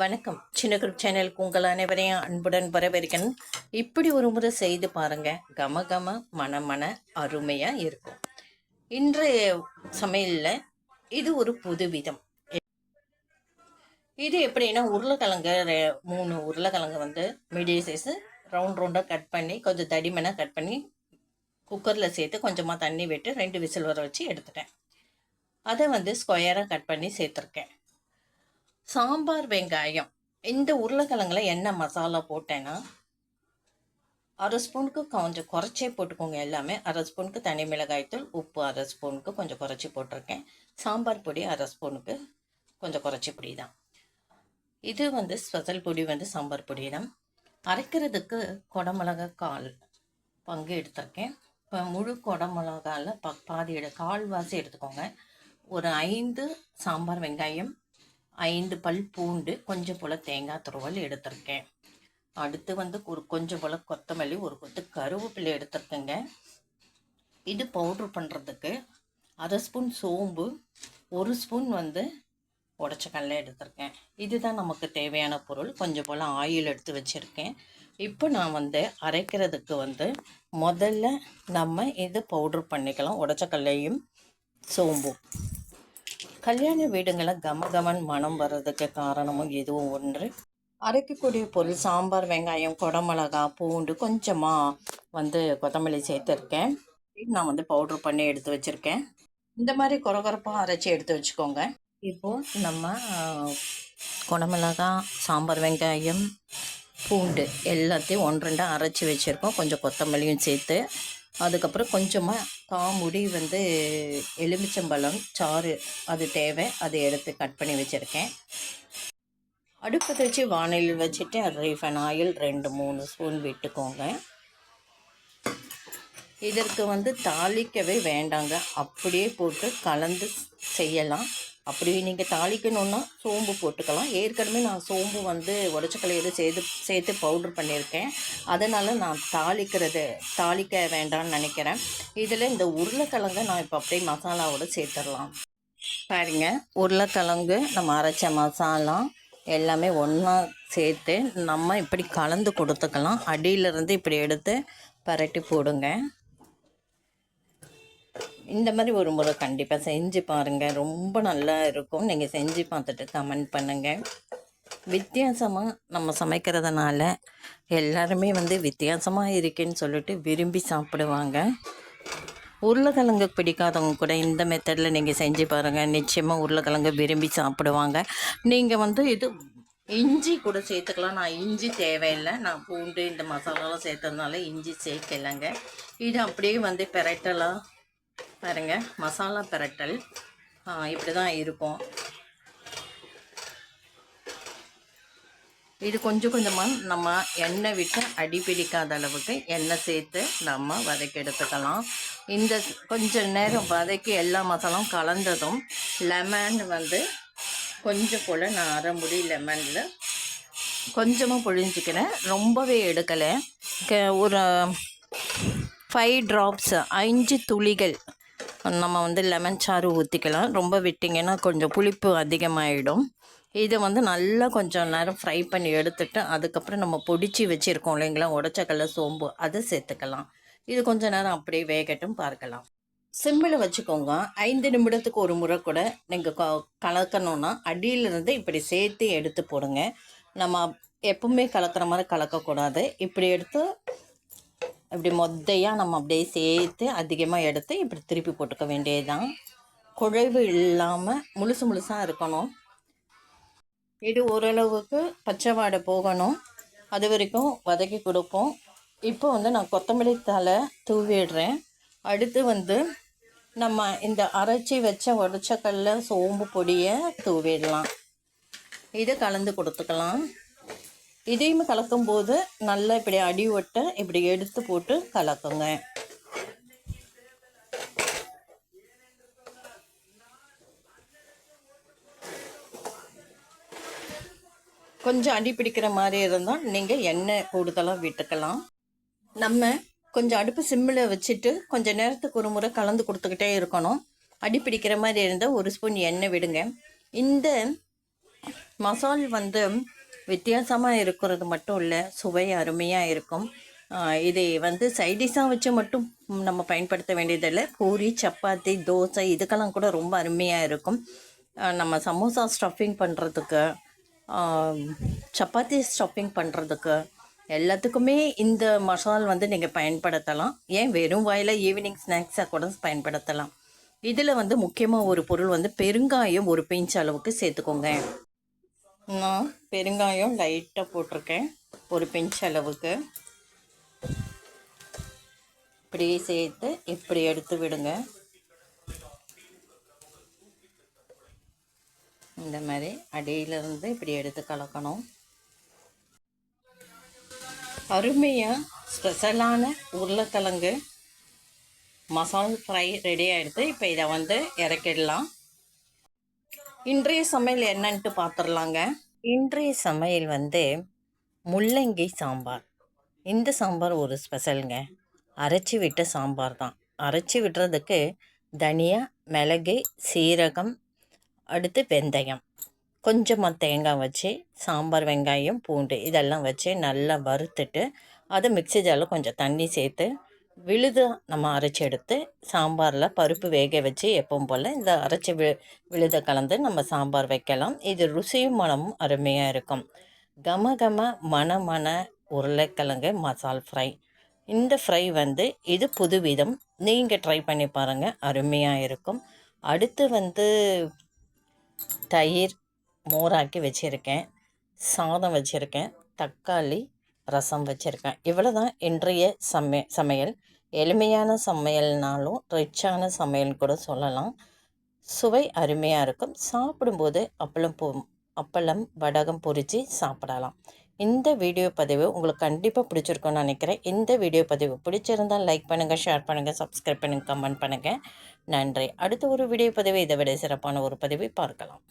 வணக்கம். சின்ன குரூப் சேனலுக்கு உங்கள் அனைவரையும் அன்புடன் வரவேற்கிறேன். இப்படி ஒரு முறை செய்து பாருங்க. கம கம மன மன அருமையா இருக்கும். இன்றைய சமையல்ல இது ஒரு புது விதம். இது எப்படின்னா உருளைக்கிழங்கு ரெ- மூணு உருளைக்கிழங்கு வந்து மீடியம் சைஸ் ரவுண்ட் ரவுண்டாக கட் பண்ணி கொஞ்சம் தடிமனாக கட் பண்ணி குக்கரில் சேர்த்து கொஞ்சமாக தண்ணி விட்டு ரெண்டு விசில் வர வச்சு எடுத்துட்டேன். அதை வந்து ஸ்கொயராக கட் பண்ணி சேர்த்துருக்கேன். சாம்பார் வெங்காயம். இந்த உருளைக்கிழங்குல என்ன மசாலா போட்டேன்னா அரை ஸ்பூனுக்கு கொஞ்சம் குறைச்சே போட்டுக்கோங்க எல்லாமே. அரை ஸ்பூனுக்கு தனி மிளகாய்த்தூள் உப்பு அரை ஸ்பூனுக்கு கொஞ்சம் குறைச்சி போட்டிருக்கேன். சாம்பார் பொடி அரை ஸ்பூனுக்கு கொஞ்சம் குறைச்சி பொடி தான். இது வந்து ஸ்பெஷல் பொடி வந்து சாம்பார் பொடி தான். அரைக்கிறதுக்கு குடமிளகா கால் பங்கு எடுத்திருக்கேன். இப்போ முழு குடமிளகாவில் ப பாதி எடு கால்வாசி எடுத்துக்கோங்க. ஒரு ஐந்து சாம்பார் வெங்காயம் ஐந்து பல் பூண்டு கொஞ்சம் போல் தேங்காய் துருவல் எடுத்திருக்கேன். அடுத்து வந்து ஒரு கொஞ்சம் போல் கொத்தமல்லி ஒரு கொத்து கருவேப்பிலை எடுத்திருக்கேங்க. இது பவுட்ரு பண்ணுறதுக்கு அரை ஸ்பூன் சோம்பு ஒரு ஸ்பூன் வந்து உடச்ச கடலை எடுத்திருக்கேன். இதுதான் நமக்கு தேவையான பொருள். கொஞ்சம் போல் ஆயில் எடுத்து வச்சுருக்கேன். இப்போ நான் வந்து அரைக்கிறதுக்கு வந்து முதல்ல நம்ம இது பவுட்ரு பண்ணிக்கலாம். உடச்ச கடலையும் சோம்பும். கல்யாண வீடுங்களில் கம கமன் மனம் வர்றதுக்கு காரணமும் எதுவும் ஒன்று? அரைக்கக்கூடிய பொருள் சாம்பார் வெங்காயம் குடமிளகா பூண்டு கொஞ்சமாக வந்து கொத்தமல்லி சேர்த்துருக்கேன். நான் வந்து பவுட்ரு பண்ணி எடுத்து வச்சுருக்கேன். இந்த மாதிரி குறகுறப்பாக அரைச்சி எடுத்து வச்சுக்கோங்க. இப்போது நம்ம குடமிளகா சாம்பார் வெங்காயம் பூண்டு எல்லாத்தையும் ஒன்று ரெண்டாக அரைச்சி வச்சுருக்கோம். கொஞ்சம் கொத்தமல்லியும் சேர்த்து அதுக்கப்புறம் கொஞ்சமாக காமுடி வந்து எலுமிச்சம்பழம் சாறு அது தேவை. அதை எடுத்து கட் பண்ணி வச்சுருக்கேன். அடுப்பு வச்சு வானிலையில் வச்சுட்டு ரீஃபன் ஆயில் ரெண்டு மூணு ஸ்பூன் விட்டுக்கோங்க. இதற்கு வந்து தாளிக்கவே வேண்டாங்க. அப்படியே போட்டு கலந்து செய்யலாம். அப்படி நீங்கள் தாளிக்கணுன்னா சோம்பு போட்டுக்கலாம். ஏற்கனவே நான் சோம்பு வந்து உடச்சக்கலையில் சேர்த்து சேர்த்து பவுட்ரு பண்ணியிருக்கேன். அதனால் நான் தாளிக்கிறது தாளிக்க வேண்டாம்னு நினைக்கிறேன். இதில் இந்த உருளைக்கிழங்கை நான் இப்போ அப்படியே மசாலாவோட சேர்த்துடலாம். பாருங்க உருளைக்கிழங்கு நம்ம அரைச்ச மசாலா எல்லாமே ஒன்றா சேர்த்து நம்ம இப்படி கலந்து கொடுத்துக்கலாம். அடியிலிருந்து இப்படி எடுத்து பரட்டி போடுங்க. இந்த மாதிரி ஒரு முறை கண்டிப்பாக செஞ்சு பாருங்கள் ரொம்ப நல்லா இருக்கும். நீங்கள் செஞ்சு பார்த்துட்டு கமெண்ட் பண்ணுங்கள் வித்தியாசமாக நம்ம சமைக்கிறதுனால எல்லாருமே வந்து வித்தியாசமாக இருக்கேன்னு சொல்லிட்டு விரும்பி சாப்பிடுவாங்க. உருளைக்கிழங்கு பிடிக்காதவங்க கூட இந்த மெத்தடில் நீங்கள் செஞ்சு பாருங்கள் நிச்சயமாக உருளைக்கிழங்கு விரும்பி சாப்பிடுவாங்க. நீங்கள் வந்து இது இஞ்சி கூட சேர்த்துக்கலாம். நான் இஞ்சி தேவையில்லை. நான் பூண்டு இந்த மசாலாலாம் சேர்த்ததுனால இஞ்சி சேர்க்கலைங்க. இது அப்படியே வந்து பெரட்டலாக பாருங்க மசாலா பிரட்டல். இப்படி தான் இருக்கும். இது கொஞ்சம் கொஞ்சமாக நம்ம எண்ணெய் விட்டு அடி பிடிக்காத அளவுக்கு எண்ணெய் சேர்த்து நம்ம வதக்கி எடுத்துக்கலாம். இந்த கொஞ்ச நேரம் வதக்கி எல்லா மசாலாவும் கலந்ததும் லெமன் வந்து கொஞ்சம் போல் நான் அரை முடி லெமனில் கொஞ்சமாக பொழிஞ்சிக்கிறேன். ரொம்பவே எடுக்கலை. க- ஒரு ஃபைவ் ட்ராப்ஸ் அஞ்சு துளிகள் நம்ம வந்து லெமன் சாறு ஊற்றிக்கலாம் ரொம்ப விட்டிங்கன்னா கொஞ்சம் புளிப்பு அதிகமாகிடும் இதை வந்து நல்லா கொஞ்சம் நேரம் ஃப்ரை பண்ணி எடுத்துட்டு அதுக்கப்புறம் நம்ம பொடிச்சு வச்சுருக்கோம் இல்லைங்களா? உடச்சக்கல்ல சோம்பு அதை சேர்த்துக்கலாம். இது கொஞ்ச நேரம் அப்படியே வேகட்டும் பார்க்கலாம். சிம்மில் வச்சுக்கோங்க. ஐந்து நிமிடத்துக்கு ஒரு முறை கூட நீங்கள் கலக்கணுன்னா அடியிலிருந்து இப்படி சேர்த்து எடுத்து போடுங்க. நம்ம எப்பவுமே கலக்கிற மாதிரி கலக்கக்கூடாது. இப்படி எடுத்து இப்படி மொத்தையாக நம்ம அப்படியே சேர்த்து அதிகமாக எடுத்து இப்படி திருப்பி போட்டுக்க வேண்டியதுதான். குழைவு இல்லாமல் முழுசு முழுசாக இருக்கணும். இது ஓரளவுக்கு பச்சை வாடை போகணும். அது வரைக்கும் வதக்கி கொடுப்போம். இப்போ வந்து நான் கொத்தமல்லி தலை தூவிடுறேன். அடுத்து வந்து நம்ம இந்த அரைச்சி வச்ச உடச்சக்கல்ல சோம்பு பொடியை தூவிடலாம். இதை கலந்து கொடுத்துக்கலாம். இதையும் கலக்கும்போது நல்லா இப்படி அடி ஒட்ட இப்படி எடுத்து போட்டு கலக்குங்க. கொஞ்சம் அடி பிடிக்கிற மாதிரி இருந்தால் நீங்கள் எண்ணெய் கூடுதலாக விட்டுக்கலாம். நம்ம கொஞ்சம் அடுப்பு சிம்மில் வச்சுட்டு கொஞ்சம் நேரத்துக்கு ஒரு முறை கலந்து கொடுத்துக்கிட்டே இருக்கணும். அடி பிடிக்கிற மாதிரி இருந்தால் ஒரு ஸ்பூன் எண்ணெய் விடுங்க. இந்த மசால் வந்து வித்தியாசமாக இருக்கிறது மட்டும் இல்லை சுவை அருமையாக இருக்கும். இதை வந்து சைடிஷாக வச்சு மட்டும் நம்ம பயன்படுத்த வேண்டியதில்லை. பூரி சப்பாத்தி தோசை இதுக்கெல்லாம் கூட ரொம்ப அருமையாக இருக்கும். நம்ம சமோசா ஸ்டஃபிங் பண்ணுறதுக்கு சப்பாத்தி ஸ்டஃபிங் பண்ணுறதுக்கு எல்லாத்துக்குமே இந்த மசால் வந்து நீங்கள் பயன்படுத்தலாம். ஏன் வெறும் வாயில் ஈவினிங் ஸ்நாக்ஸாக கூட பயன்படுத்தலாம். இதில் வந்து முக்கியமாக ஒரு பொருள் வந்து பெருங்காயம் ஒரு பிஞ்ச் அளவுக்கு சேர்த்துக்கோங்க. நான் பெருங்காயம் லைட்டாக போட்டிருக்கேன். ஒரு பிஞ்ச் அளவுக்கு. இப்படியே சேர்த்து இப்படி எடுத்து விடுங்க. இந்த மாதிரி அடியிலிருந்து இப்படி எடுத்து கலக்கணும். அருமையாக ஸ்பெஷலான உருளைக்கிழங்கு மசால் ஃப்ரை ரெடி ஆகிடுது இப்போ இதை வந்து இறக்கிடலாம். இன்றைய சமையல் என்னன்ட்டு பார்த்துடலாங்க இன்றைய சமையல் வந்து முள்ளங்கி சாம்பார். இந்த சாம்பார் ஒரு ஸ்பெஷலுங்க. அரைச்சி விட்ட சாம்பார் தான். அரைச்சி விடுறதுக்கு தனியா மிளகு சீரகம் அடுத்து வெந்தயம். கொஞ்சமாக தேங்காய் வச்சு சாம்பார் வெங்காயம் பூண்டு இதெல்லாம் வச்சு நல்லா வறுத்துட்டு அதை மிக்ஸி ஜாரில் கொஞ்சம் தண்ணி சேர்த்து விழுது நம்ம அரைச்சி எடுத்து சாம்பாரில் பருப்பு வேக வச்சு எப்பவும் போல் இந்த அரைச்சி வி விழுதை கலந்து நம்ம சாம்பார் வைக்கலாம். இது ருசியும் மனமும் அருமையாக இருக்கும். கம கம மன மன உருளைக்கிழங்கு மசால் ஃப்ரை. இந்த ஃப்ரை வந்து இது புதுவிதம். நீங்கள் ட்ரை பண்ணி பாருங்கள் அருமையாக இருக்கும். அடுத்து வந்து தயிர் மோராக்கி வச்சுருக்கேன். சாதம் வச்சுருக்கேன். தக்காளி ரசம் வச்சுருக்கேன். இவ்வளோ தான் இன்றைய சமைய சமையல். எளிமையான சமையல்னாலும் ரிச்சான சமையல் கூட சொல்லலாம். சுவை அருமையாக இருக்கும். சாப்பிடும்போது அப்பளம் பொ அப்பளம் வடகம் பொரித்து சாப்பிடலாம். இந்த வீடியோ பதிவு உங்களுக்கு கண்டிப்பாக பிடிச்சிருக்கும்னு நினைக்கிறேன். இந்த வீடியோ பதிவு பிடிச்சிருந்தால் லைக் பண்ணுங்கள் ஷேர் பண்ணுங்கள் சப்ஸ்கிரைப் பண்ணுங்கள் கமெண்ட் பண்ணுங்கள் நன்றி. அடுத்த ஒரு வீடியோ பதிவு இதை விட சிறப்பான ஒரு பதிவை பார்க்கலாம்.